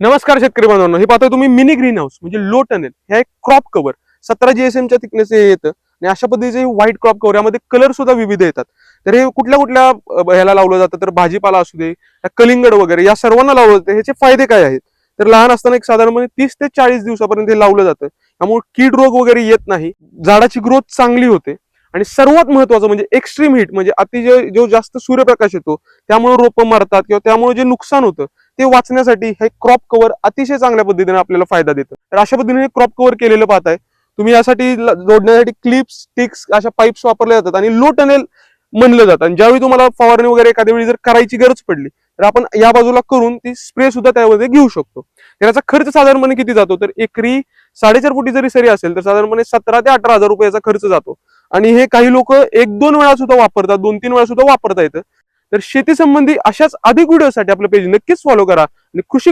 नमस्कार शेतकरी बांधवांनो हे पाहता तुम्ही मिनी ग्रीन हाऊस म्हणजे लो टनेल हे एक क्रॉप कव्हर सतरा जीएसएमच्या थिकनेस येतं. आणि अशा पद्धतीचे व्हाईट क्रॉप कव्हर यामध्ये कलर सुद्धा विविध येतात. तर हे कुठल्या कुठल्या ह्याला लावलं जातं? तर भाजीपाला असू दे या कलिंगड वगैरे या सर्वांना लावलं जातं. ह्याचे फायदे काय आहेत? तर लहान असताना एक साधारणपणे तीस ते चाळीस दिवसापर्यंत हे लावलं जातं. त्यामुळे कीड रोग वगैरे येत नाही. झाडाची ग्रोथ चांगली होते. आणि सर्वात महत्वाचं म्हणजे एक्स्ट्रीम हिट म्हणजे अतिशय जो जास्त सूर्यप्रकाश येतो त्यामुळे रोपं मरतात किंवा त्यामुळे जे नुकसान होतं ते वाचण्यासाठी हे क्रॉप कव्हर अतिशय चांगल्या पद्धतीने आपल्याला फायदा देतं. तर अशा पद्धतीने क्रॉप कव्हर केलेलं पाहताय. तुम्ही यासाठी जोडण्यासाठी क्लिप्स स्टिक्स अशा पाईप्स वापरल्या जातात आणि लो टनेल म्हणलं जातं. आणि ज्यावेळी तुम्हाला फवारणी वगैरे एखाद्या वेळी जर करायची गरज पडली तर आपण या बाजूला करून ती स्प्रे सुद्धा त्यामध्ये घेऊ शकतो. त्याचा खर्च साधारणपणे किती जातो? तर एकरी साडेचार फुटी जरी सरी असेल तर साधारणपणे सतरा ते अठरा हजार रुपयाचा खर्च जातो. आणि हे काही लोक एक दोन वेळा सुद्धा वापरतात दोन तीन वेळा सुद्धा वापरता येतं. तर शेती संबंधी अशाच अधिक व्हिडिओसाठी आपलं पेज नक्कीच फॉलो करा. आणि कृषी